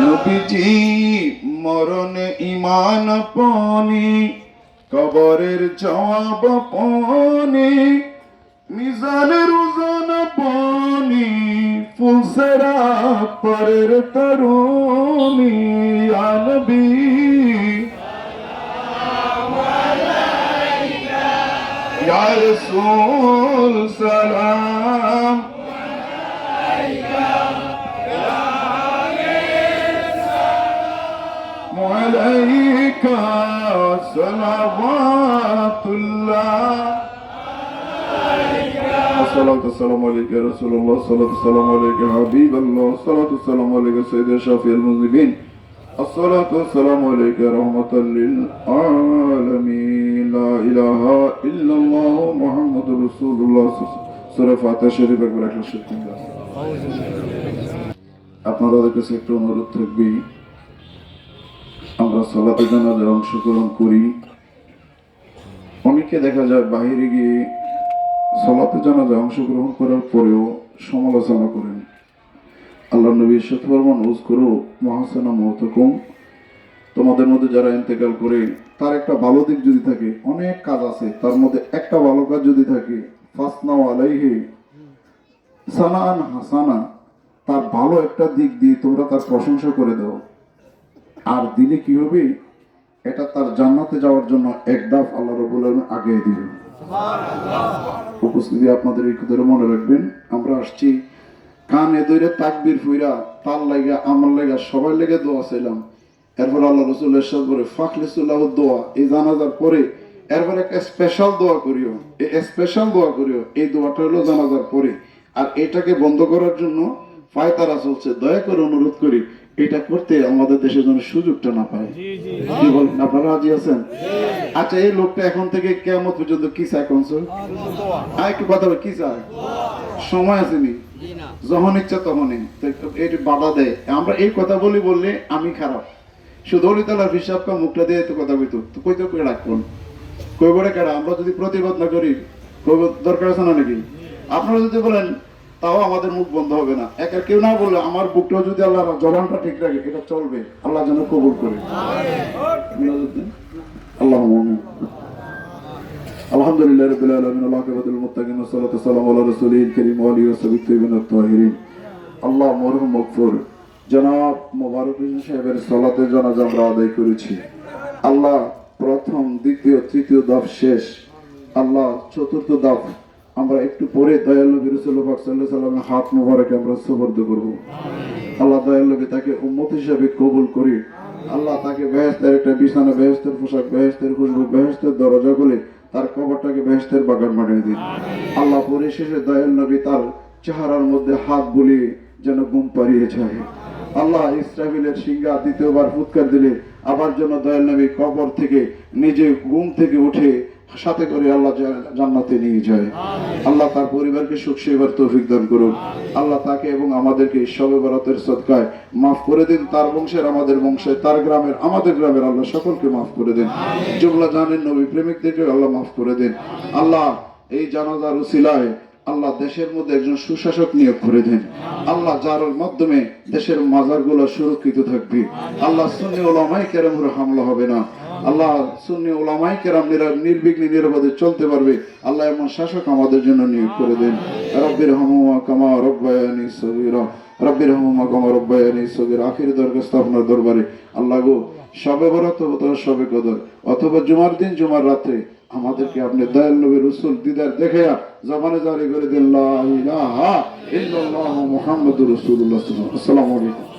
নবীজি মরণে ইমান পনি, কবরের জবাব পনি মিজানের ওজন পনি, ফুলসেরা পরের তরুণী আনবী Ya Resul Salam الصلاة والسلام عليك يا رسول الله الصلاة والسلام عليك يا حبيب الله الصلاة والسلام عليك يا سيد شافي المذنبين الصلاة والسلام عليك يا رحمة للعالمين لا إله إلا الله محمد رسول الله سورة فاتحة شريف একবার একলা শরীফ আপনাদের কাছে একটু অনুরোধ থাকবে সলাতে জানাজার অংশগ্রহণ করি, অনেকে দেখা যায় বাইরে গিয়ে সলাতে জানাজায় অংশগ্রহণ করার পরেও সমালোচনা করেন। আল্লাহ নবী শতবর্মন উজ করো মহাসানা মহতকুম। তোমাদের মধ্যে যারা ইন্তেকাল করে, তার একটা ভালো দিক যদি থাকে, অনেক কাজ আছে, তার মধ্যে একটা ভালো কাজ যদি থাকে ফাসনাও আলাইহে হাসানা, তার ভালো একটা দিক দিয়ে তোমরা তার প্রশংসা করে দাও। আর দিলে কি হবে? এটা তার জান্নাতে যাওয়ার জন্য এক দাফ আল্লাহ রবুল আগে দিবে উপস্থিতি আপনাদের এই ধরে মনে রাখবেন। আমরা আসছি কানে দইরে তাকবির ফুইরা, তার লাগা আমার লাগা সবার লেগে দোয়া চাইলাম। এরপর আল্লাহ রসুল এরশাদ করে ফাখলিসুল্লাহ দোয়া। এই জানাজার পরে এরপর একটা স্পেশাল দোয়া করিও। এই স্পেশাল দোয়া করিও। এই দোয়াটা হলো জানাজার পরে। আর এটাকে বন্ধ করার জন্য ফায়তারা চলছে দয়া করে অনুরোধ করি এটা করতে আমাদের দেশের জন্য সুযোগটা না পায়। কি বলেন আপনারা রাজি আছেন? আচ্ছা এই লোকটা এখন থেকে কেমন পর্যন্ত কি চায় কনসল আর একটু কথা বলে, কি চায়? সময় আসেনি যখন ইচ্ছা তখনই। এটি বাধা দেয় আমরা এই কথা বলি বললে আমি খারাপ। শুধু অলিতালার হিসাবকা মুখটা দিয়ে তো কথা কইতো। তো কইতো করে রাখবেন কইবরে কেডা আমরা যদি প্রতিবাদ না করি দরকার আছে না নাকি? আপনারা যদি বলেন তাও আমাদের মুখ বন্ধ হবে না। একা কেউ না বললে আমার বুকটাও যদি আল্লাহ জবানটা ঠিক রাখে, এটা চলবে। আল্লাহ যেন কবুল করে। আল্লাহ আলহামদুলিল্লাহ মুত্তাকিন সালামু আলা রাসূলিল কারীম ওয়া আলিহি ওয়া সাহবিহি আত-তাহিরিন। আল্লাহ মরহুম জনাব মোবারক হোসেন সাহেবের সালাতে জানাজা আমরা আদায় করেছি। আল্লাহ প্রথম, দ্বিতীয়, তৃতীয় দাফ শেষ। আল্লাহ চতুর্থ দাফ আমরা একটু পরে আলাইহি সাল্লামের হাত আমরা করব। আল্লাহ তাকে হিসাবে কবুল করি। আল্লাহ তাকে একটা বিছানা পোশাক খুশবু দরজা খুলে তার কবরটাকে বাগান দিন। আল্লাহ পরিশেষে দয়াল নবী তার চেহারার মধ্যে হাত বুলিয়ে যেন ঘুম পাড়িয়ে যায়। আল্লাহ ইসরাফিলের সিংহা দ্বিতীয়বার ফুৎকার দিলে আবার যেন দয়াল নবী কবর থেকে নিজে ঘুম থেকে উঠে সাথে করে আল্লাহ জান্নাতে নিয়ে যায়। আল্লাহ তার পরিবারকে সুখ সেবার তৌফিক দান করুন আল্লাহ তাকে এবং আমাদেরকে সবে বরাতের সদকায় মাফ করে দিন। তার বংশের আমাদের বংশে তার গ্রামের, আমাদের গ্রামের আল্লাহ সকলকে মাফ করে দিন। জুমলা জানেন নবী প্রেমিকদেরকে আল্লাহ মাফ করে দিন। আল্লাহ এই জানাজার উসিলায় আল্লাহ দেশের মধ্যে একজন সুশাসক নিয়োগ করে দেন। আল্লাহ যার মাধ্যমে দেশের মাজারগুলো সুরক্ষিত থাকবে। আল্লাহ সুন্নি ওলামাই কেরামের হামলা হবে না। আল্লাহ সুন্নি ওলামাই কেরাম নিরা- নির্বিঘ্নে নিরাপদে চলতে পারবে। আল্লাহ এমন শাসক আমাদের জন্য নিয়োগ করে দেন। রব্বির হামুমা কামা রব্বায়ানি সগীরা। রব্বির হামুমা কামা রব্বায়ানি সগীর। আখির দরখাস্ত আপনার দরবারে। আল্লাহ গো, সবে বরাত অথবা সবে কদর। অথবা জুমার দিন, জুমার রাত্রে আমাদেরকে আপনি দয়াল নবী রসুল, দিদার দেখে জমানে জারি করে দিন ইল্লাল্লাহু মুহাম্মাদুর রাসূলুল্লাহ সাল্লাল্লাহু আলাইহি ওয়াসাল্লাম আসসালামু আলাইকুম